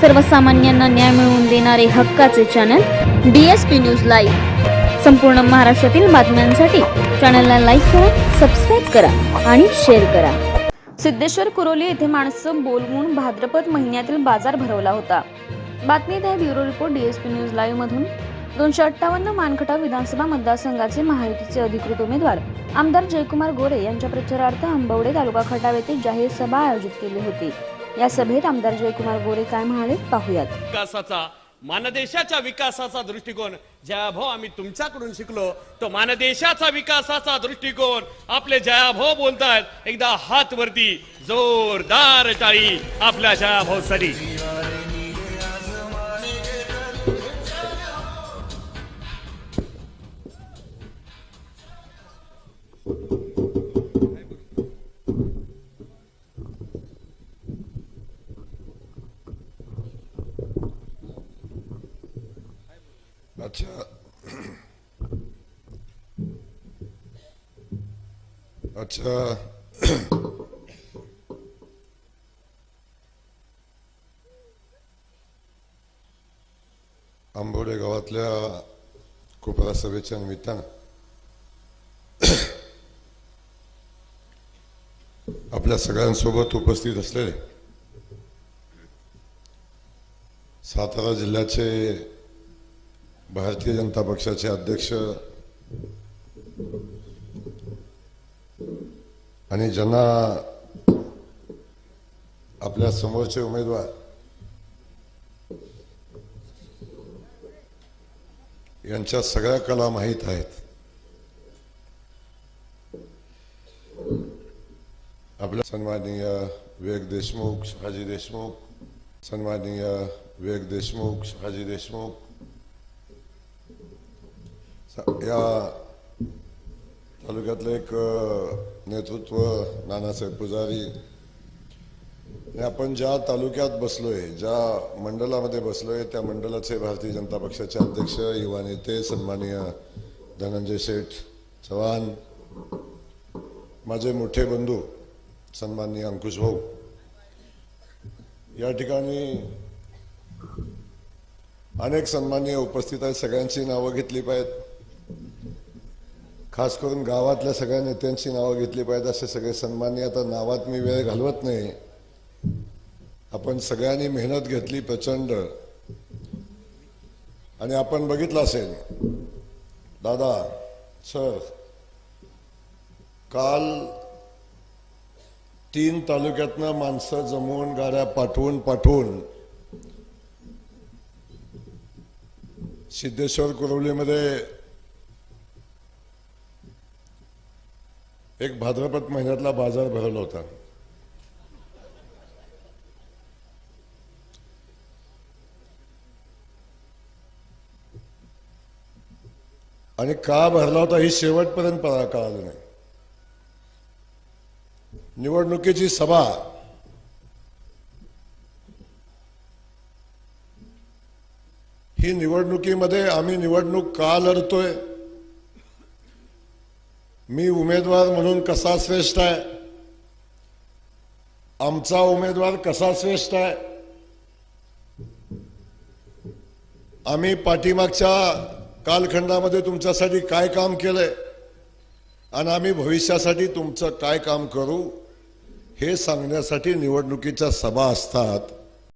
सर्वसामान्यांना न्याय मिळवून देणारे हक्काचे channel D S P news live संपूर्ण महाराष्ट्रातील बातम्यांसाठी चॅनलला लाईक करा सबस्क्राईब करा आणि शेअर करा. सिद्धेश्वर कुरोली येथे माणसं बोलवून भाद्रपद महिन्यातील बाजार भरवला होता. बातमीत आहे bureau report DSP news live मधून. दोनशे अठ्ठावन्न मानखटा विधानसभा मतदारसंघाचे महायुतीचे अधिकृत उमेदवार आमदार जयकुमार गोरे यांच्या प्रचारार्थ आंबवडे तालुका खटाव येथे जाहीर सभा आयोजित केली होती. या सभेत आमदार जयकुमार गोरे काय म्हणाले पाहूयात. विकासाचा मानदेशाच्या विकासाचा दृष्टिकोन जयाभाऊ आम्ही तुमच्याकडून शिकलो तो मानदेशाचा विकासाचा दृष्टिकोन आपले जयाभाऊ बोलतायत. एकदा हात वरती जोरदार टाळी आपल्या जयाभाऊसाठी अच्छा अच्छा आंबोडे गावातल्या कोपरा सभेच्या निमित्तानं आपल्या सगळ्यांसोबत उपस्थित असलेले सातारा जिल्ह्याचे भारतीय जनता पक्षाचे अध्यक्ष आणि ज्यांना आपल्या समोरचे उमेदवार यांच्या सगळ्या कला माहीत आहेत. आपल्या सन्माननीय विवेक देशमुख शहाजी देशमुख सन्माननीय विवेक देशमुख शहाजी देशमुख या तालुक्यातलं एक नेतृत्व नानासाहेब पुजारी. आपण ज्या तालुक्यात बसलोय ज्या मंडळामध्ये बसलोय त्या मंडळाचे भारतीय जनता पक्षाचे अध्यक्ष युवा नेते सन्माननीय धनंजय शेठ चव्हाण माझे मोठे बंधू सन्माननीय अंकुश भाऊ. या ठिकाणी अनेक सन्माननीय उपस्थित आहेत सगळ्यांची नावं घेतली पाहिजेत. खास करून गावातल्या सगळ्या नेत्यांची नावं घेतली पाहिजे असे सगळे सन्मान्य आता नावात मी वेळ घालवत नाही. आपण सगळ्यांनी मेहनत घेतली प्रचंड. आणि आपण बघितलं असेल दादा सर काल तीन तालुक्यातनं माणसं जमवून गाड्या पाठवून पाठवून सिद्धेश्वर कुरवलीमध्ये एक भाद्रपद महिन्यातला बाजार भरवला होता. आणि का भरला होता ही शेवटपर्यंत पळा कळालं नाही. निवडणुकीची सभा ही निवडणुकीमध्ये आम्ही निवडणूक का लढतोय? मी उमेदवार म्हणून कसा श्रेष्ठ आहे? आमचा उमेदवार कसा श्रेष्ठ आहे? आम्ही पाठीमागच्या कालखंडामध्ये तुमच्यासाठी काय काम केलंय? आणि आम्ही भविष्यासाठी तुमचं काय काम करू? हे सांगण्यासाठी निवडणुकीच्या सभा असतात.